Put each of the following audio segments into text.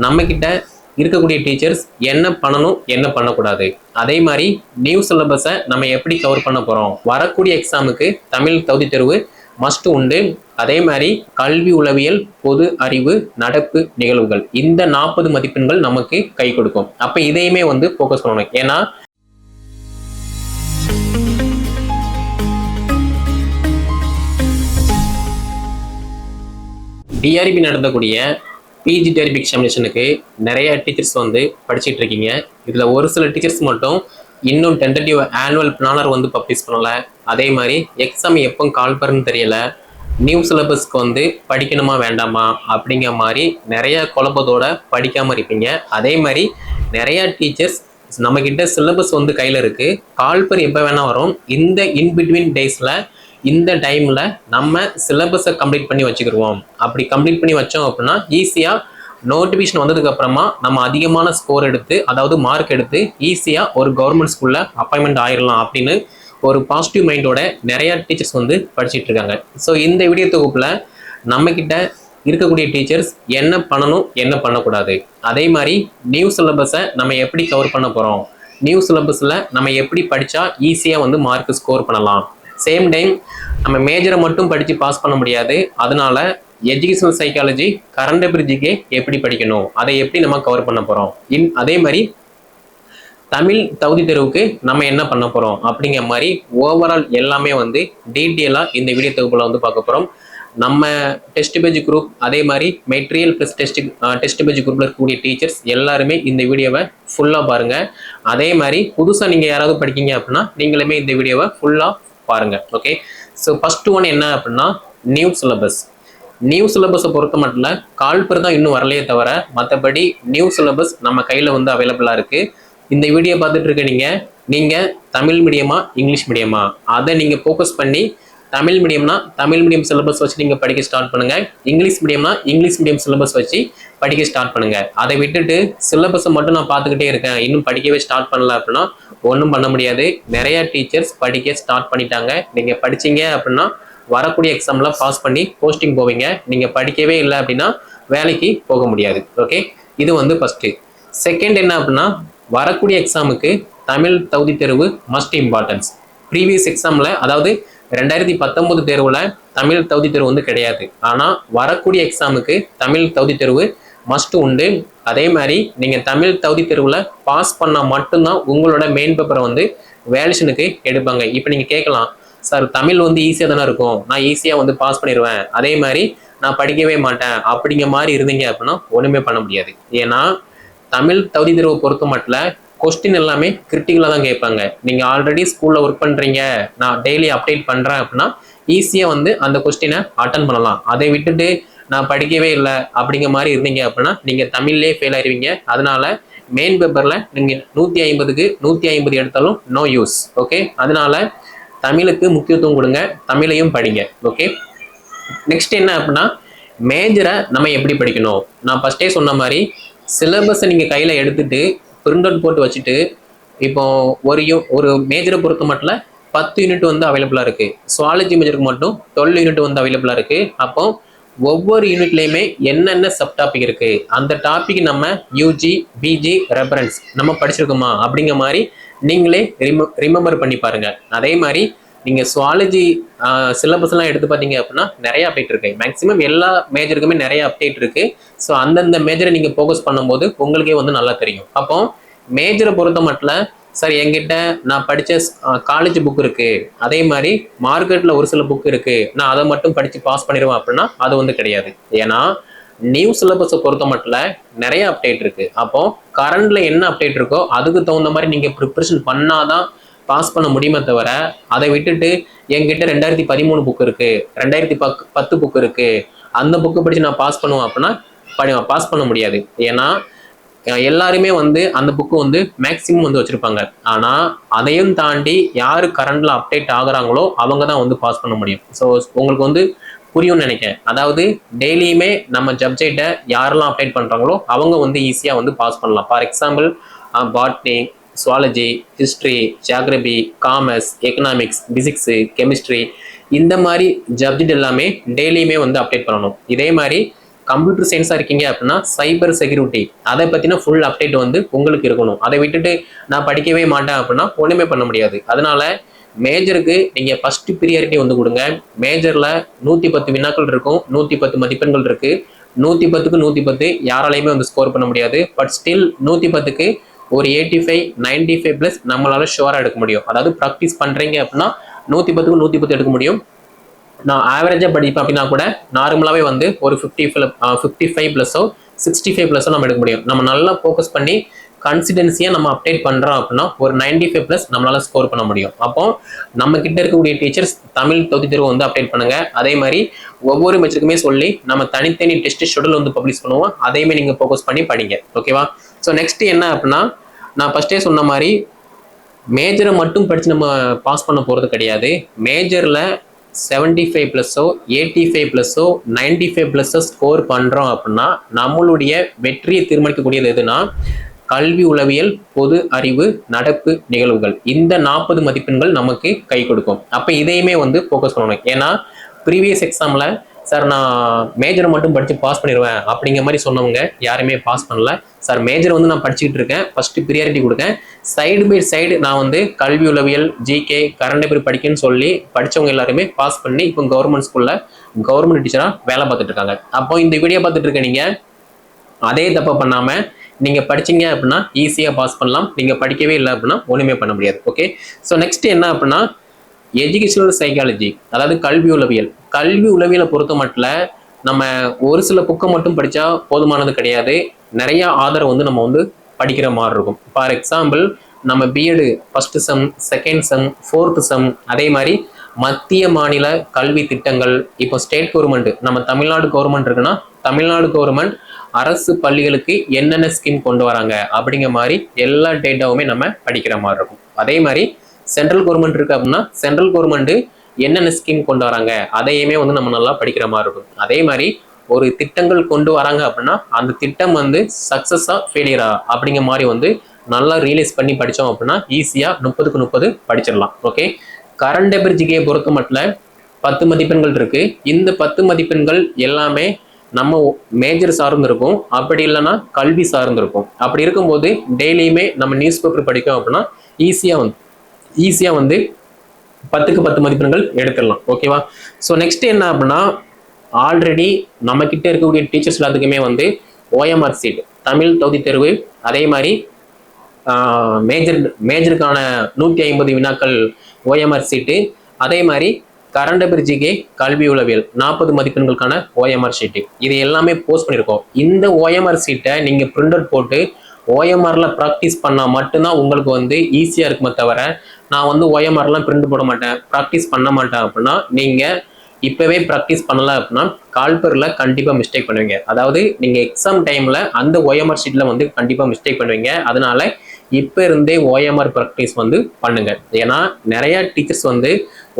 நம்ம கிட்ட இருக்கக்கூடிய டீச்சர்ஸ் என்ன பண்ணணும் என்ன பண்ணக்கூடாது? அதே மாதிரி நியூ சிலபஸை நம்ம எப்படி கவர் பண்ண போறோம்? வரக்கூடிய எக்ஸாமுக்கு தமிழ் தகுதி தேர்வு மஸ்ட் உண்டு. அதே மாதிரி கல்வி உளவியல் பொது அறிவு நடப்பு நிகழ்வுகள் இந்த நாற்பது மதிப்பெண்கள் நமக்கு கை கொடுக்கும். அப்போ இதையுமே வந்து ஃபோக்கஸ் பண்ணணும். ஏன்னா டிஆர்பி நடத்தக்கூடிய பிஜி டிஆர்பி எக்ஸாமினேஷனுக்கு நிறைய டீச்சர்ஸ் வந்து படிச்சுட்டு இருக்கீங்க இதில் ஒரு சில டீச்சர்ஸ் மட்டும் இன்னும் டென்டேட்டிவ் ஆனுவல் பிளானர் வந்து பப்ளிஷ் பண்ணல. அதே மாதிரி எக்ஸாம் எப்போ கால் பண்ணுன்னு தெரியல. நியூ சிலபஸ்க்கு வந்து படிக்கணுமா வேண்டாமா அப்படிங்கிற மாதிரி நிறைய குழப்பத்தோட படிக்காமல் இருப்பீங்க. அதே மாதிரி நிறையா டீச்சர்ஸ் நம்மக்கிட்ட சிலபஸ் வந்து கையில் இருக்குது கால்பர் எப்போ வேணால் வரும். இந்த இன்பிட்வீன் டேஸில் இந்த டைமில் நம்ம சிலபஸை கம்ப்ளீட் பண்ணி வச்சுக்கிடுவோம் அப்படி கம்ப்ளீட் பண்ணி வச்சோம் அப்படின்னா ஈஸியாக நோட்டிஃபிகேஷன் வந்ததுக்கப்புறமா நம்ம அதிகமான ஸ்கோர் எடுத்து அதாவது மார்க் எடுத்து ஈஸியாக ஒரு கவர்மெண்ட் ஸ்கூலில் அப்பாயின்மெண்ட் ஆயிடலாம் அப்படின்னு ஒரு பாசிட்டிவ் மைண்டோட நிறைய டீச்சர்ஸ் வந்து படிச்சுட்டு இருக்காங்க. ஸோ இந்த வீடியோ தொகுப்பில் நம்மக்கிட்ட இருக்கக்கூடிய டீச்சர்ஸ் என்ன பண்ணணும் என்ன பண்ணக்கூடாது? அதே மாதிரி நியூ சிலபஸை நம்ம எப்படி கவர் பண்ண போகிறோம் நியூ சிலபஸில் நம்ம எப்படி படித்தா ஈஸியாக வந்து மார்க் ஸ்கோர் பண்ணலாம்? சேம் டைம் நம்ம மேஜரை மட்டும் படித்து பாஸ் பண்ண முடியாது. அதனால எஜுகேஷனல் சைக்காலஜி கரண்ட் பிரிட்ஜுக்கு எப்படி படிக்கணும்? அதை எப்படி நம்ம கவர் பண்ண போகிறோம் இன் அதே மாதிரி தமிழ் தகுதி தேர்வுக்கு நம்ம என்ன பண்ண போகிறோம் அப்படிங்கிற மாதிரி ஓவரால் எல்லாமே வந்து டீட்டெயிலாக இந்த வீடியோ தொகுப்பில் வந்து பார்க்க போகிறோம் நம்ம டெஸ்ட் பேஜ் குரூப் அதே மாதிரி material plus test test page குரூப்பில் இருக்கக்கூடிய டீச்சர்ஸ் எல்லாருமே இந்த வீடியோவை ஃபுல்லாக பாருங்கள் அதே மாதிரி புதுசாக நீங்கள் யாராவது படிக்கீங்க அப்படின்னா நீங்களுமே இந்த வீடியோவை ஃபுல்லாக பாருங்க. ஓகே ஸோ ஃபர்ஸ்ட் ஒன் என்ன அப்படின்னா நியூ சிலபஸ் நியூ சிலபஸை பொறுத்த மட்டும் கால்பர் தான் இன்னும் வரலையே தவிர மற்றபடி நியூ சிலபஸ் நம்ம கையில் வந்து அவைலபிளாக இருக்குது இந்த வீடியோ பார்த்துட்டு இருக்க நீங்கள் நீங்கள் தமிழ் மீடியமா இங்கிலீஷ் மீடியமா அதை நீங்கள் ஃபோக்கஸ் பண்ணி தமிழ் மீடியம்னா தமிழ் மீடியம் சிலபஸ் வச்சு நீங்கள் படிக்க ஸ்டார்ட் பண்ணுங்க. இங்கிலீஷ் மீடியம்னா இங்கிலீஷ் மீடியம் சிலபஸ் வச்சு படிக்க ஸ்டார்ட் பண்ணுங்கள் அதை விட்டுட்டு சிலபஸை மட்டும் நான் பார்த்துக்கிட்டே இருக்கேன். இன்னும் படிக்கவே ஸ்டார்ட் பண்ணல அப்படின்னா ஒன்றும் பண்ண முடியாது. நிறைய டீச்சர்ஸ் படிக்க ஸ்டார்ட் பண்ணிட்டாங்க. நீங்கள் படிச்சீங்க அப்படின்னா வரக்கூடிய எக்ஸாம்ல பாஸ் பண்ணி போஸ்டிங் போவீங்க. நீங்கள் படிக்கவே இல்லை அப்படின்னா வேலைக்கு போக முடியாது. ஓகே இது வந்து ஃபஸ்ட்டு செகண்ட் என்ன அப்படின்னா வரக்கூடிய எக்ஸாமுக்கு தமிழ் தகுதி தேர்வு மஸ்ட் இம்பார்ட்டன்ஸ் ப்ரீவியஸ் எக்ஸாமில் அதாவது ரெண்டாயிரத்தி பத்தொன்பது தேர்வில் தமிழ் தகுதி தேர்வு வந்து கிடையாது. ஆனால் வரக்கூடிய எக்ஸாமுக்கு தமிழ் தகுதி தேர்வு மஸ்ட் உண்டு. அதே மாதிரி நீங்கள் தமிழ் தகுதி தேர்வில் பாஸ் பண்ணால் மட்டும்தான் உங்களோட மெயின் பேப்பரை வந்து வேல்யூஷனுக்கு எடுப்பாங்க. இப்போ நீங்கள் கேட்கலாம் சார் தமிழ் வந்து ஈஸியாக தானே இருக்கும்? நான் ஈஸியாக வந்து பாஸ் பண்ணிடுவேன் அதே மாதிரி நான் படிக்கவே மாட்டேன். அப்படிங்கிற மாதிரி இருந்தீங்க அப்படின்னா ஒன்றுமே பண்ண முடியாது. ஏன்னா தமிழ் தகுதி தேர்வை பொறுத்த மட்டும் கொஸ்டின் எல்லாமே கிரிட்டிக்கலாக தான் கேட்பாங்க. நீங்கள் ஆல்ரெடி ஸ்கூலில் ஒர்க் பண்ணுறீங்க நான் டெய்லி அப்டேட் பண்ணுறேன் அப்படின்னா ஈஸியாக வந்து அந்த கொஸ்டினை அட்டன் பண்ணலாம். அதை விட்டுட்டு நான் படிக்கவே இல்லை அப்படிங்கிற மாதிரி இருந்தீங்க அப்படின்னா நீங்கள் தமிழ்லேயே ஃபெயில் ஆயிடுவீங்க அதனால மெயின் பேப்பரில் நீங்கள் நூற்றி ஐம்பதுக்கு நூற்றி ஐம்பது எடுத்தாலும் நோ யூஸ் ஓகே அதனால தமிழுக்கு முக்கியத்துவம் கொடுங்க. தமிழையும் படிங்க. ஓகே நெக்ஸ்ட் என்ன அப்படின்னா மேஜரை நம்ம எப்படி படிக்கணும்? நான் ஃபஸ்ட்டே சொன்ன மாதிரி சிலபஸை நீங்கள் கையில் எடுத்துகிட்டு பிரிண்ட் அவுட் போட்டு வச்சுட்டு இப்போ ஒரு யூ- ஒரு மேஜரை பொறுத்த மட்டும் பத்து யூனிட் வந்து அவைலபிளாக இருக்குது சுவாலஜி மேஜருக்கு மட்டும் டுவெல் யூனிட் வந்து அவைலபிளாக இருக்குது அப்போ ஒவ்வொரு யூனிட்லேயுமே என்னென்ன சப் டாபிக் இருக்குது அந்த டாபிக் நம்ம யூஜி பிஜி ரெஃபரன்ஸ் நம்ம படிச்சிருக்கோமா? அப்படிங்கிற மாதிரி நீங்களே ரிம ரிமெம்பர் பண்ணி பாருங்கள் அதே மாதிரி நீங்கள் சுவாலஜி சிலபஸ்லாம் எடுத்து பார்த்தீங்க அப்படின்னா நிறைய அப்டேட் இருக்கு. மேக்ஸிமம் எல்லா மேஜருக்குமே நிறைய அப்டேட் இருக்கு. ஸோ அந்தந்த மேஜரை நீங்கள் ஃபோக்கஸ் பண்ணும்போது உங்களுக்கே வந்து நல்லா தெரியும். அப்போ மேஜரை பொறுத்த மட்டும் சார் என்கிட்ட நான் படித்த காலேஜ் புக் இருக்கு. அதே மாதிரி மார்க்கெட்டில் ஒரு சில புக் இருக்கு. நான் அதை மட்டும் படித்து பாஸ் பண்ணிடுவேன் அப்படின்னா அது வந்து கிடையாது. ஏன்னா நியூ சிலபஸை பொறுத்த மட்டும் நிறைய அப்டேட் இருக்கு. அப்போ கரண்ட்ல என்ன அப்டேட் இருக்கோ அதுக்கு தகுந்த மாதிரி நீங்க ப்ரிப்பரேஷன் பண்ணாதான் பாஸ் பண்ண முடியுமே தவிர அதை விட்டுட்டு என்கிட்ட ரெண்டாயிரத்தி பதிமூணு புக் இருக்கு ரெண்டாயிரத்தி பக் பத்து புக் இருக்கு அந்த புக்கு படிச்சு நான் பாஸ் பண்ணுவேன் அப்படின்னா படி பாஸ் பண்ண முடியாது. ஏன்னா எல்லாருமே வந்து அந்த புக்கு வந்து மேக்ஸிமம் வந்து வச்சிருப்பாங்க. ஆனா அதையும் தாண்டி யாரு கரண்ட்ல அப்டேட் ஆகுறாங்களோ அவங்க தான் வந்து பாஸ் பண்ண முடியும். ஸோ உங்களுக்கு வந்து புரியும்னு நினைக்கிறேன். அதாவது டெய்லியுமே நம்ம சப்ஜெக்டை யாரெல்லாம் அப்டேட் பண்றாங்களோ அவங்க வந்து ஈஸியாக வந்து பாஸ் பண்ணலாம். For example botany zoology history geography commerce economics physics chemistry இந்த மாதிரி சப்ஜெக்ட் எல்லாமே டெய்லியுமே வந்து அப்டேட் பண்ணணும். இதே மாதிரி கம்ப்யூட்டர் சயின்ஸாக இருக்கீங்க அப்படின்னா சைபர் செக்யூரிட்டி அதை பற்றின ஃபுல் அப்டேட் வந்து உங்களுக்கு இருக்கணும். அதை விட்டுட்டு நான் படிக்கவே மாட்டேன் அப்படின்னா ஒன்றுமே பண்ண முடியாது. அதனால மேஜருக்கு நீங்கள் ஃபஸ்ட்டு ப்ரியாரிட்டி வந்து கொடுங்க. மேஜரில் நூற்றி பத்து வினாக்கள் இருக்கும் நூற்றி பத்து மதிப்பெண்கள் இருக்குது நூற்றி பத்துக்கு நூற்றி பத்து யாராலையுமே வந்து ஸ்கோர் பண்ண முடியாது. பட் ஸ்டில் நூற்றி பத்துக்கு ஒரு eighty five ninety five plus நம்மளால ஷுவராக எடுக்க முடியும். அதாவது ப்ராக்டிஸ் பண்ணுறீங்க அப்படின்னா நூற்றி பத்துக்கு நூற்றி பத்து எடுக்க முடியும். நான் ஆவரேஜாக படிப்பேன் அப்படின்னா கூட நார்மலாகவே வந்து ஒரு ஃபிஃப்டி ஃபிஃப்டி ஃபைவ் ப்ளஸோ சிக்ஸ்டி ஃபைவ் ப்ளஸோ நம்ம எடுக்க முடியும். நம்ம நல்லா ஃபோக்கஸ் பண்ணி கன்சிடென்சியாக நம்ம அப்டேட் பண்ணுறோம் அப்படின்னா ஒரு நைன்டி ஃபைவ் ப்ளஸ் நம்மளால் ஸ்கோர் பண்ண முடியும். அப்போ நம்ம கிட்ட இருக்கக்கூடிய டீச்சர்ஸ் தமிழ் தொகுதி தேர்வு வந்து அப்டேட் பண்ணுங்க. அதே மாதிரி ஒவ்வொரு மெச்சருக்குமே சொல்லி நம்ம தனித்தனி டெஸ்ட் ஷெடியூல் வந்து பப்ளிஷ் பண்ணுவோம். அதையுமே நீங்கள் ஃபோக்கஸ் பண்ணி படிங்க. ஓகேவா ஸோ நெக்ஸ்ட் என்ன அப்படின்னா நான் ஃபஸ்ட்டே சொன்ன மாதிரி மேஜரை மட்டும் படித்து நம்ம பாஸ் பண்ண போகிறது கிடையாது. மேஜரில் செவன்டி ஃபைவ் ப்ளஸ்ஸோ எயிட்டி ஃபைவ் ப்ளஸ்ஸோ நைன்டி ஃபைவ் ப்ளஸ்ஸோ ஸ்கோர் பண்ணுறோம் அப்படின்னா நம்மளுடைய வெற்றியை தீர்மானிக்கக்கூடியது எதுனா கல்வி உளவியல் பொது அறிவு நடப்பு நிகழ்வுகள். இந்த நாற்பது மதிப்பெண்கள் நமக்கு கை கொடுக்கும். அப்போ இதையுமே வந்து ஃபோக்கஸ் பண்ணணும். ஏன்னா ப்ரீவியஸ் எக்ஸாமில் சார் நான் மேஜர் மட்டும் படித்து பாஸ் பண்ணிடுவேன் அப்படிங்கிற மாதிரி சொன்னவங்க யாருமே பாஸ் பண்ணல. சார் மேஜர் வந்து நான் படிச்சுக்கிட்டு இருக்கேன். ஃபஸ்ட்டு ப்ரியாரிட்டி கொடுக்கேன் சைடு பை சைடு நான் வந்து கல்வி உளவியல் ஜிகே கரண்ட் அஃபேர் படிக்கணும்னு சொல்லி படித்தவங்க எல்லாருமே பாஸ் பண்ணி இப்போ கவர்மெண்ட் ஸ்கூலில் கவர்மெண்ட் டீச்சராக வேலை பார்த்துட்டு இருக்காங்க. அப்போ இந்த வீடியோ பார்த்துட்டு இருக்க நீங்கள் அதே தப்பை பண்ணாமல் நீங்கள் படிச்சீங்க அப்படின்னா ஈஸியாக பாஸ் பண்ணலாம். நீங்கள் படிக்கவே இல்லை அப்படின்னா ஒன்றுமே பண்ண முடியாது. ஓகே ஸோ நெக்ஸ்ட் என்ன அப்படின்னா எஜுகேஷனல் சைக்காலஜி அதாவது கல்வி உளவியல். கல்வி உளவியலை பொறுத்த மட்டும் நம்ம ஒரு சில புக்கை மட்டும் படித்தா போதுமானது கிடையாது. நிறைய ஆதரவு வந்து நம்ம வந்து படிக்கிற மாதிரி இருக்கும். ஃபார் எக்ஸாம்பிள் நம்ம BEd first sem second sem fourth sem அதே மாதிரி மத்திய மாநில கல்வி திட்டங்கள் இப்போ ஸ்டேட் கவர்மெண்ட் நம்ம தமிழ்நாடு கவர்மெண்ட் இருக்குன்னா தமிழ்நாடு கவர்மெண்ட் அரசு பள்ளிகளுக்கு என்னென்ன ஸ்கீம் கொண்டு வராங்க அப்படிங்கிற மாதிரி எல்லா டேட்டாவுமே நம்ம படிக்கிற மாதிரி இருக்கும். அதே மாதிரி சென்ட்ரல் கவர்மெண்ட் இருக்கு அப்படின்னா சென்ட்ரல் கவர்மெண்ட் என்னென்ன ஸ்கீம் கொண்டு வராங்க அதையுமே வந்து நம்ம நல்லா படிக்கிற மாதிரி இருக்கும். அதே மாதிரி ஒரு திட்டங்கள் கொண்டு வராங்க அப்படின்னா அந்த திட்டம் வந்து சக்ஸஸா ஃபெயிலியரா அப்படிங்கிற மாதிரி வந்து நல்லா ரியலைஸ் பண்ணி படித்தோம் அப்படின்னா ஈஸியாக முப்பதுக்கு முப்பது படிச்சிடலாம். ஓகே கரண்ட் அஃபேர் ஜிகேயை பொறுத்த மட்டும் பத்து மதிப்பெண்கள் இருக்குது இந்த பத்து மதிப்பெண்கள் எல்லாமே நம்ம மேஜர் சார்ந்திருக்கும் அப்படி இல்லைன்னா கல்வி சார்ந்திருக்கும் அப்படி இருக்கும்போது டெய்லியுமே நம்ம நியூஸ் பேப்பர் படிக்கோம் அப்படின்னா ஈஸியாக வந்து ஈஸியாக வந்து பத்துக்கு பத்து மதிப்பெண்கள் எடுத்துடலாம். ஓகேவா ஸோ நெக்ஸ்ட் என்ன அப்படின்னா ஆல்ரெடி நம்ம கிட்ட இருக்கக்கூடிய டீச்சர்ஸ் எல்லாத்துக்குமே வந்து ஓஎம்ஆர் சீட் தமிழ் தொகுதி தேர்வு அதே மாதிரி மேஜர் மேஜருக்கான நூற்றி ஐம்பது வினாக்கள் ஓஎம்ஆர் சீட்டு அதே மாதிரி கரண்ட் அஃபேர் ஜிகே கல்வி உளவியல் நாற்பது மதிப்பெண்களுக்கான ஓஎம்ஆர் ஷீட்டு இது எல்லாமே போஸ்ட் பண்ணியிருக்கோம். இந்த ஓஎம்ஆர் சீட்டை நீங்கள் பிரிண்ட் அவுட் போட்டு ஓஎம்ஆரில் ப்ராக்டிஸ் பண்ணால் மட்டும்தான் உங்களுக்கு வந்து ஈஸியாக இருக்குமே தவிர நான் வந்து ஓஎம்ஆர்லாம் பிரிண்ட் போட மாட்டேன். ப்ராக்டிஸ் பண்ண மாட்டேன் அப்படின்னா நீங்கள் இப்போவே ப்ராக்டிஸ் பண்ணலாம் அப்படின்னா கால்பரில் கண்டிப்பாக மிஸ்டேக் பண்ணுவீங்க. அதாவது நீங்கள் எக்ஸாம் டைமில் அந்த ஓஎம்ஆர் ஷீட்டில் வந்து கண்டிப்பாக மிஸ்டேக் பண்ணுவீங்க. அதனால் இப்போ இருந்தே ஓஎம்ஆர் ப்ராக்டிஸ் வந்து பண்ணுங்கள் ஏன்னா நிறையா டீச்சர்ஸ் வந்து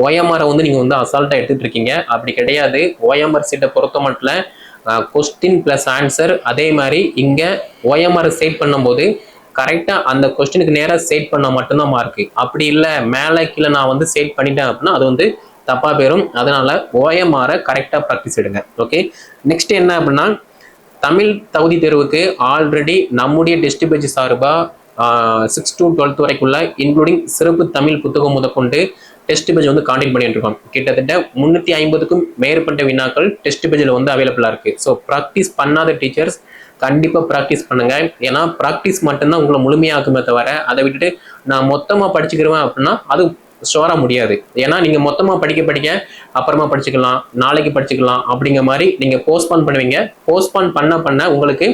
ஓஎம்ஆரை வந்து நீங்கள் வந்து அசால்ட்டாக எடுத்துகிட்டு இருக்கீங்க. அப்படி கிடையாது. ஓஎம்ஆர் சீட்டை பொறுத்த மட்டும் கொஸ்டின் ப்ளஸ் ஆன்சர் அதே மாதிரி இங்கே ஓஎம்ஆர் சைட் பண்ணும்போது கரெக்டாக அந்த கொஸ்டினுக்கு நேராக செட் பண்ணால் மட்டும்தான் மார்க்கு அப்படி இல்லை மேலே கீழே நான் வந்து செட் பண்ணிட்டேன் அப்படின்னா அது வந்து தப்பாக போயிடும் அதனால ஓஎம்ஆரை கரெக்டாக ப்ராக்டிஸ் எடுங்க. ஓகே நெக்ஸ்ட் என்ன அப்படின்னா தமிழ் தகுதி தேர்வுக்கு ஆல்ரெடி நம்முடைய டெஸ்ட் சார்பாக சிக்ஸ் டு டுவெல்த் வரைக்குள்ள இன்க்ளூடிங் சிறப்பு தமிழ் புத்தகம் முதற்கொண்டு டெஸ்ட் பேஜ் வந்து காண்டக்ட் பண்ணிட்டு இருக்கோம் கிட்டத்தட்ட முந்நூற்றி ஐம்பதுக்கும் மேற்பட்ட வினாக்கள் டெஸ்ட் பேஜில் வந்து அவைலபிளாக இருக்குது ஸோ ப்ராக்டிஸ் பண்ணாத டீச்சர்ஸ் கண்டிப்பாக ப்ராக்டிஸ் பண்ணுங்கள் ஏன்னா ப்ராக்டிஸ் மட்டும்தான் உங்களை முழுமையாக்குமே தவிர அதை விட்டுட்டு நான் மொத்தமாக படிச்சுக்கிடுவேன் அப்படின்னா அது ஸ்டோராக முடியாது. ஏன்னா நீங்கள் மொத்தமாக படிக்க படிக்க அப்புறமா படிச்சுக்கலாம் நாளைக்கு படிச்சுக்கலாம் அப்படிங்கிற மாதிரி நீங்கள் போஸ்ட்பான் பண்ணுவீங்க. போஸ்ட்பான் பண்ண பண்ண உங்களுக்கு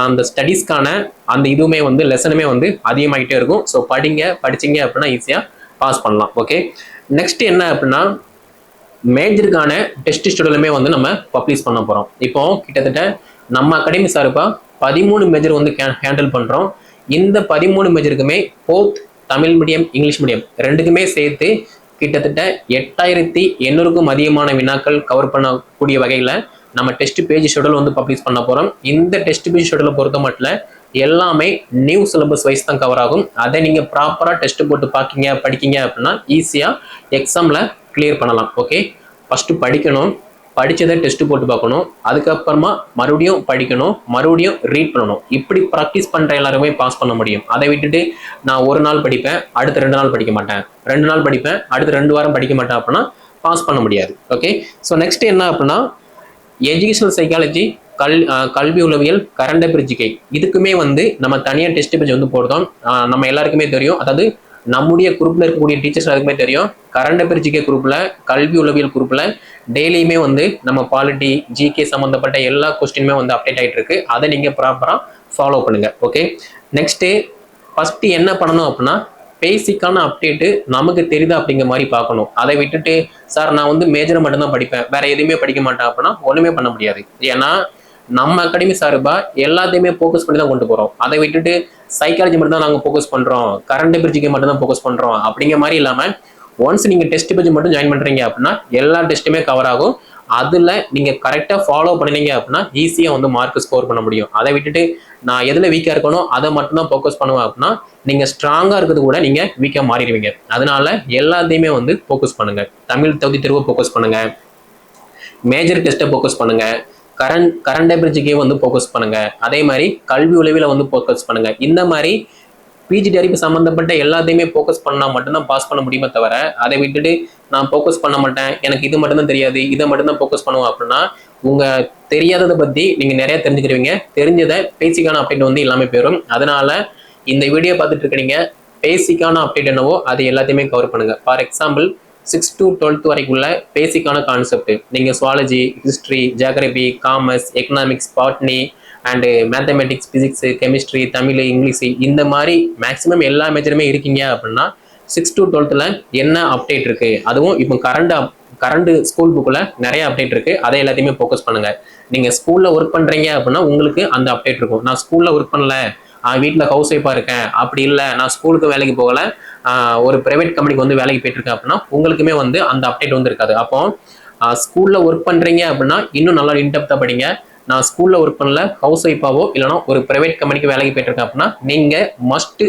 அந்த ஸ்டடீஸ்க்கான அந்த இதுவுமே வந்து லெசனுமே வந்து அதிகமாகிட்டே இருக்கும். ஸோ படிங்க படிச்சீங்க அப்படின்னா ஈஸியாக பாஸ் பண்ணலாம். ஓகே நெக்ஸ்ட் என்ன அப்படின்னா மேஜருக்கான டெஸ்ட் ஷெடியூலுமே வந்து நம்ம பப்ளிஷ் பண்ண போகிறோம் இப்போ கிட்டத்தட்ட நம்ம அகாடமி சார்பாக பதிமூணு மேஜர் வந்து ஹேண்டில் பண்ணுறோம் இந்த பதிமூணு மேஜருக்குமே both Tamil medium English medium ரெண்டுக்குமே சேர்த்து கிட்டத்தட்ட எட்டாயிரத்தி எண்ணூறுக்கும் அதிகமான வினாக்கள் கவர் பண்ணக்கூடிய வகையில் நம்ம டெஸ்ட் பேஜ் ஷெடியூல் வந்து பப்ளிஷ் பண்ண போகிறோம் இந்த டெஸ்ட் பேஜ் ஷெடியூலை பொறுத்த மட்டும் எல்லாமே நியூ சிலபஸ் வைஸ் தான் கவர் ஆகும். அதை நீங்கள் ப்ராப்பராக டெஸ்ட் போட்டு பார்க்கிங்க படிக்கீங்க அப்படின்னா ஈஸியாக எக்ஸாமில் கிளியர் பண்ணலாம். ஓகே ஃபஸ்ட்டு படிக்கணும். படித்ததை டெஸ்ட்டு போட்டு பார்க்கணும். அதுக்கப்புறமா மறுபடியும் படிக்கணும் மறுபடியும் ரீட் பண்ணணும். இப்படி ப்ராக்டிஸ் பண்ணுற எல்லாருமே பாஸ் பண்ண முடியும். அதை விட்டுட்டு நான் ஒரு நாள் படிப்பேன் அடுத்த ரெண்டு நாள் படிக்க மாட்டேன். ரெண்டு நாள் படிப்பேன் அடுத்த ரெண்டு வாரம் படிக்க மாட்டேன் அப்படின்னா பாஸ் பண்ண முடியாது. ஓகே ஸோ நெக்ஸ்ட் என்ன அப்படின்னா எஜுகேஷனல் சைக்காலஜி கல் கல்வி உளவியல் கரண்ட் அஃபேர் இதுக்குமே வந்து நம்ம தனியாக டெஸ்ட் பேஜ் வந்து போடுறோம். நம்ம எல்லாருக்குமே தெரியும். அதாவது நம்முடைய குரூப்ல இருக்கக்கூடிய டீச்சர்ஸ் அதுக்குமே தெரியும். கரண்ட் அஃபேர் ஜிகே குரூப்ல கல்வி உளவியல் குரூப்ல டெய்லியுமே வந்து நம்ம பாலிட்டி ஜிகே சம்மந்தப்பட்ட எல்லா கொஸ்டினுமே வந்து அப்டேட் ஆயிட்டு இருக்கு. அதை நீங்க ப்ராப்பரா ஃபாலோ பண்ணுங்க. ஓகே நெக்ஸ்ட் ஃபர்ஸ்ட் என்ன பண்ணணும் அப்படின்னா பேசிக்கான அப்டேட்டு நமக்கு தெரியுதா அப்படிங்கிற மாதிரி பார்க்கணும். அதை விட்டுட்டு சார் நான் வந்து மேஜரை மட்டும்தான் படிப்பேன். வேற எதுவுமே படிக்க மாட்டேன் அப்படின்னா ஒண்ணுமே பண்ண முடியாது. ஏன்னா நம்ம அகாடமி சார்பா எல்லாத்தையுமே ஃபோக்கஸ் பண்ணி தான் கொண்டு போறோம். அதை விட்டுட்டு சைக்காலஜி மட்டும் தான் நாங்கள் ஃபோக்கஸ் பண்ணுறோம் கரண்ட் பிரிட்ஜுக்கு மட்டும் தான் ஃபோக்கஸ் பண்ணுறோம் அப்படிங்கிற மாதிரி இல்லாமல் ஒன்ஸ் நீங்கள் டெஸ்ட் பிரிட்ஜ் மட்டும் ஜாயின் பண்ணுறீங்க அப்படின்னா எல்லா டெஸ்ட்டுமே கவர் ஆகும். அதில் நீங்கள் கரெக்டாக ஃபாலோ பண்ணீங்க அப்படின்னா ஈஸியாக வந்து மார்க் ஸ்கோர் பண்ண முடியும். அதை விட்டுட்டு நான் எதில் வீக்காக இருக்கணும் அதை மட்டும்தான் ஃபோக்கஸ் பண்ணுவேன் அப்படின்னா நீங்கள் ஸ்ட்ராங்காக இருக்கிறது கூட நீங்கள் வீக்காக மாறிடுவீங்க. அதனால எல்லாத்தையுமே வந்து ஃபோக்கஸ் பண்ணுங்கள் தமிழ் தகுதி தேர்வை ஃபோக்கஸ் பண்ணுங்கள் மேஜர் டெஸ்ட்டை ஃபோக்கஸ் பண்ணுங்கள் கரண்ட் கரண்ட் அபிரிஜிக்கே வந்து ஃபோக்கஸ் பண்ணுங்க. அதே மாதிரி கல்வி உளவில் வந்து ஃபோக்கஸ் பண்ணுங்க. இந்த மாதிரி பிஜி அறிவு சம்மந்தப்பட்ட எல்லாத்தையுமே ஃபோக்கஸ் பண்ணால் மட்டும்தான் பாஸ் பண்ண முடியுமே தவிர அதை விட்டுட்டு நான் ஃபோக்கஸ் பண்ண மாட்டேன் எனக்கு இது மட்டும்தான் தெரியாது இதை மட்டும்தான் ஃபோக்கஸ் பண்ணுவோம் அப்படின்னா உங்கள் தெரியாததை பற்றி நீங்கள் நிறையா தெரிஞ்சுக்கிறீங்க தெரிஞ்சதை பேசிக்கான அப்டேட் வந்து எல்லாமே போயிடும் அதனால இந்த வீடியோ பார்த்துட்டு இருக்கிறீங்க பேசிக்கான அப்டேட் என்னவோ அது எல்லாத்தையுமே கவர் பண்ணுங்கள் for example six to twelfth வரைக்குள்ள பேசிக்கான கான்செப்ட் நீங்கள் zoology history geography commerce economics botany and mathematics physics chemistry Tamil English இந்த மாதிரி மேக்ஸிமம் எல்லா மேஜருமே இருக்கீங்க அப்படின்னா சிக்ஸ் டு டுவெல்த்தில் என்ன அப்டேட் இருக்குது அதுவும் இப்போ கரண்ட் கரண்ட் ஸ்கூல் புக்கில் நிறைய அப்டேட் இருக்குது அதை எல்லாத்தையுமே ஃபோக்கஸ் பண்ணுங்கள் நீங்கள் ஸ்கூலில் ஒர்க் பண்ணுறீங்க அப்படின்னா உங்களுக்கு அந்த அப்டேட் இருக்கும். நான் ஸ்கூலில் ஒர்க் பண்ணல. வீட்டில் ஹவுஸ் ஒய்ஃபாக இருக்கேன். அப்படி இல்லை நான் ஸ்கூலுக்கு வேலைக்கு போகல. ஒரு ப்ரைவேட் கம்பெனிக்கு வந்து வேலைக்கு போயிட்டுருக்கேன் அப்படின்னா உங்களுக்குமே வந்து அந்த அப்டேட் வந்து இருக்காது அப்போ ஸ்கூலில் ஒர்க் பண்ணுறீங்க அப்படின்னா இன்னும் நல்லா இன்டெப்த்தாக படிங்க. நான் ஸ்கூலில் ஒர்க் பண்ணல ஹவுஸ் ஒய்ஃபாவோ இல்லைனா ஒரு ப்ரைவேட் கம்பெனிக்கு வேலைக்கு போயிட்டுருக்கேன் அப்படின்னா நீங்கள் மஸ்ட்டு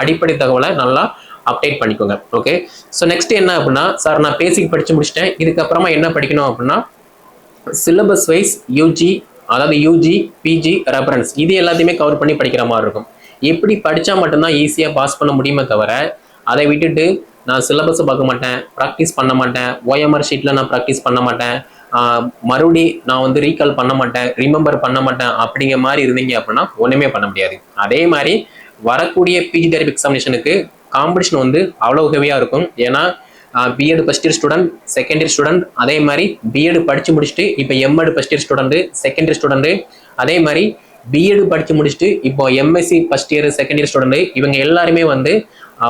அடிப்படை தகவலை நல்லா அப்டேட் பண்ணிக்கோங்க. ஓகே ஸோ நெக்ஸ்ட் என்ன அப்படின்னா சார் நான் பேசிக் படித்து முடிச்சிட்டேன். இதுக்கப்புறமா என்ன படிக்கணும் அப்படின்னா சிலபஸ் வைஸ் யூஜி அதாவது யூஜி பிஜி ரெஃபரன்ஸ் இது எல்லாத்தையுமே கவர் பண்ணி படிக்கிற மாதிரி இருக்கும். எப்படி படித்தா மட்டும்தான் ஈஸியாக பாஸ் பண்ண முடியுமே தவிர அதை விட்டுட்டு நான் சிலபஸை பார்க்க மாட்டேன் ப்ராக்டிஸ் பண்ண மாட்டேன் ஓஎம்ஆர் ஷீட்டில் நான் ப்ராக்டிஸ் பண்ண மாட்டேன் மறுபடி நான் வந்து ரீகால் பண்ண மாட்டேன் ரிமெம்பர் பண்ண மாட்டேன் அப்படிங்கிற மாதிரி இருந்தீங்க அப்படின்னா ஒன்றுமே பண்ண முடியாது. அதே மாதிரி வரக்கூடிய பிஜி தெரபி எக்ஸாமினேஷனுக்கு காம்படிஷன் வந்து அவ்வளோ ஹெவியாக இருக்கும். ஏன்னா BEd first year student second year student அதே மாதிரி பிஎட் படித்து முடிச்சுட்டு இப்போ MEd first year student second year student அதே மாதிரி பிஎட் படித்து முடிச்சுட்டு இப்போ MSc first year second year student இவங்க எல்லாருமே வந்து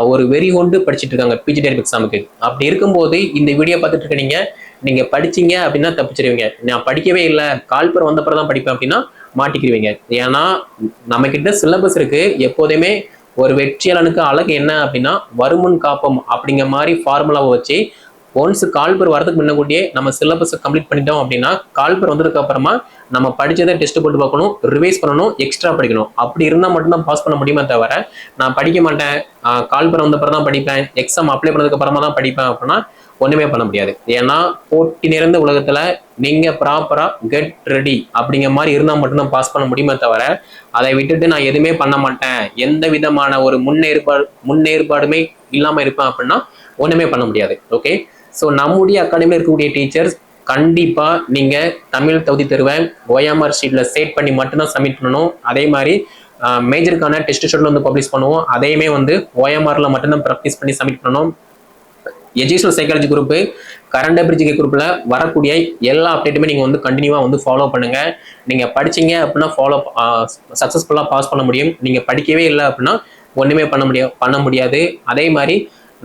ஒரு வெறி கொண்டு படிச்சுட்டு இருக்காங்க பிஜி டெரிப் எக்ஸாமுக்கு அப்படி இருக்கும்போது இந்த வீடியோ பார்த்துட்டு இருக்கிறீங்க நீங்கள் படிச்சிங்க படிச்சீங்க அப்படின்னா தப்பிச்சிருவீங்க. நான் படிக்கவே இல்லை கால்பர் வந்தப்பறம் தான் படிப்பேன் அப்படின்னா மாட்டிக்கிடுவீங்க ஏன்னா நம்மக்கிட்ட சிலபஸ் இருக்குது எப்போதுமே ஒரு வெற்றியாளனுக்கு அழகு என்ன அப்படின்னா வருமுன் காப்பம் அப்படிங்கிற மாதிரி ஃபார்முலாவை வச்சு ஒன்ஸ் கால்பர் வரதுக்கு முன்னக்கூட்டியே நம்ம சிலபஸை கம்ப்ளீட் பண்ணிட்டோம் அப்படின்னா கால்பர் வந்ததுக்கு அப்புறமா நம்ம படித்ததை டெஸ்ட் போட்டு பார்க்கணும் ரிவைஸ் பண்ணணும் எக்ஸ்ட்ரா படிக்கணும். அப்படி இருந்தால் மட்டும்தான் பாஸ் பண்ண முடியுமே தவிர நான் படிக்க மாட்டேன். கால்பர் வந்த அப்புறம் தான் படிப்பேன். எக்ஸாம் அப்ளை பண்ணதுக்கு அப்புறமா தான் படிப்பேன் அப்படின்னா ஒன்றுமே பண்ண முடியாது. ஏன்னா போட்டி நிறைந்த உலகத்தில் நீங்கள் ப்ராப்பராக கெட் ரெடி அப்படிங்கிற மாதிரி இருந்தால் மட்டும்தான் பாஸ் பண்ண முடியுமே தவிர அதை விட்டுட்டு நான் எதுவுமே பண்ண மாட்டேன். எந்த விதமான ஒரு முன்னேற்பாடு முன்னேற்பாடுமே இல்லாமல் இருப்பேன் அப்படின்னா ஒன்றுமே பண்ண முடியாது. ஓகே ஸோ நம்முடைய அகாடமியில் இருக்கக்கூடிய டீச்சர்ஸ் கண்டிப்பாக நீங்கள் தமிழ் தகுதி தருவேன் ஓஎம்ஆர் ஷீட்டில் சேட் பண்ணி மட்டும்தான் சப்மிட் பண்ணணும். அதே மாதிரி மேஜருக்கான டெஸ்ட் ஷெட்யூல் வந்து பப்ளிஷ் பண்ணுவோம். அதையுமே வந்து ஓஎம்ஆர்ல மட்டும்தான் ப்ராக்டிஸ் பண்ணி சப்மிட் பண்ணணும். எஜுகேஷனல் சைக்காலஜி குரூப் கரண்ட் அபிரிஜிகே குரூப்பில் வரக்கூடிய எல்லா அப்டேட்டுமே நீங்கள் வந்து கண்டினியூவாக வந்து ஃபாலோ பண்ணுங்கள் நீங்கள் படிச்சீங்க அப்படின்னா ஃபாலோ சக்ஸஸ்ஃபுல்லாக பாஸ் பண்ண முடியும். நீங்கள் படிக்கவே இல்லை அப்படின்னா ஒன்றுமே பண்ண முடியாது பண்ண முடியாது. அதே மாதிரி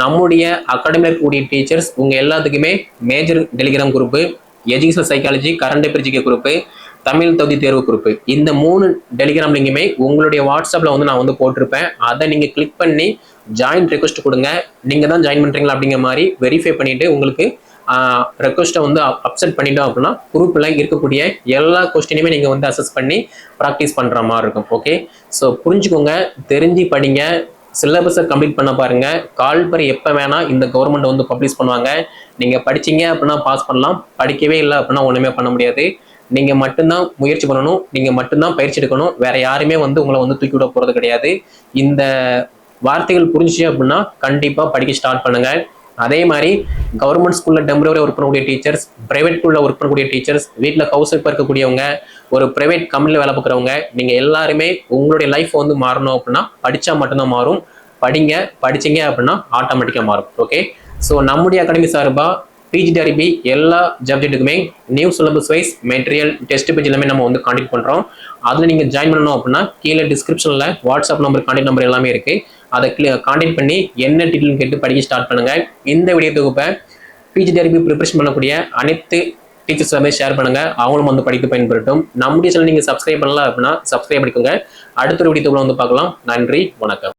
நம்முடைய அகாடமியில் இருக்கக்கூடிய டீச்சர்ஸ் உங்கள் எல்லாத்துக்குமே major Telegram group educational psychology current அபிரிஜிகே group Tamil தகுதி தேர்வு குரூப் இந்த மூணு டெலிகிராம் லிங்குமே உங்களுடைய வாட்ஸ்அப்பில் வந்து நான் வந்து போட்டிருப்பேன். அதை நீங்கள் கிளிக் பண்ணி ஜாயின் ரெக்வஸ்ட் கொடுங்க. நீங்கள் தான் ஜாயின் பண்ணுறீங்களா அப்படிங்கிற மாதிரி வெரிஃபை பண்ணிவிட்டு உங்களுக்கு ரெக்வஸ்ட்டை வந்து அப்செட் பண்ணிட்டோம் அப்படின்னா குரூப்பில் இருக்கக்கூடிய எல்லா கொஸ்டினையுமே நீங்கள் வந்து அசஸ் பண்ணி ப்ராக்டிஸ் பண்ணுற மாதிரி இருக்கும். ஓகே ஸோ புரிஞ்சுக்கோங்க தெரிஞ்சு படிங்க சிலபஸை கம்ப்ளீட் பண்ண பாருங்க. கால்பர் எப்போ வேணால் இந்த கவர்மெண்ட் வந்து பப்ளிஷ் பண்ணுவாங்க. நீங்கள் படிச்சீங்க அப்படின்னா பாஸ் பண்ணலாம். படிக்கவே இல்லை அப்படின்னா ஒன்றுமே பண்ண முடியாது. நீங்கள் மட்டும்தான் முயற்சி பண்ணணும். நீங்கள் மட்டும்தான் பயிற்சி எடுக்கணும். வேற யாருமே வந்து உங்களை வந்து தூக்கி விட போகிறது கிடையாது. இந்த வார்த்தைகள் புரிஞ்சுச்சு அப்படின்னா கண்டிப்பாக படிக்க ஸ்டார்ட் பண்ணுங்க. அதே மாதிரி கவர்மெண்ட் ஸ்கூலில் டெம்பரவரி ஒர்க் பண்ணக்கூடிய டீச்சர்ஸ் ப்ரைவேட் ஸ்கூலில் ஒர்க் பண்ணக்கூடிய டீச்சர்ஸ் வீட்டில் ஹவுஸ் ஒய்ஃபாக இருக்கக்கூடியவங்க ஒரு ப்ரைவேட் கம்பெனியில் வேலை பார்க்குறவங்க நீங்கள் எல்லாருமே உங்களுடைய லைஃப் வந்து மாறணும் அப்படின்னா படித்தா மட்டும்தான் மாறும். படிங்க படிச்சீங்க அப்படின்னா ஆட்டோமேட்டிக்காக மாறும். ஓகே ஸோ நம்முடைய அகாடமி சார்பாக பிஜிடிஆர்பி எல்லா சப்ஜெக்ட்டுக்குமே new syllabus wise material test page எல்லாமே நம்ம வந்து காண்டக்ட் பண்ணுறோம் அதில் நீங்கள் ஜாயின் பண்ணணும் அப்படின்னா கீழே டிஸ்கிரிப்ஷனில் வாட்ஸ்அப் நம்பர் கான்டாக்ட் நம்பர் எல்லாமே இருக்குது அதை காண்டாக்ட் பண்ணி என்ன டீட்டெயில் கேட்டு படிக்க ஸ்டார்ட் பண்ணுங்கள் இந்த வீடியோ தொகுப்பை பிஜிடிஆர்பி ப்ரிப்பரேஷன் பண்ணக்கூடிய அனைத்து டீச்சர்ஸ் எல்லாமே ஷேர் பண்ணுங்கள் அவங்களும் வந்து படித்து பயன்படுத்தும் நம்முடைய சேனல் நீங்கள் சப்ஸ்கிரைப் பண்ணலாம் அப்படின்னா சப்ஸ்கிரைப் பண்ணிக்கோங்க. அடுத்த ஒரு வீடியோ வந்து பார்க்கலாம். நன்றி வணக்கம்.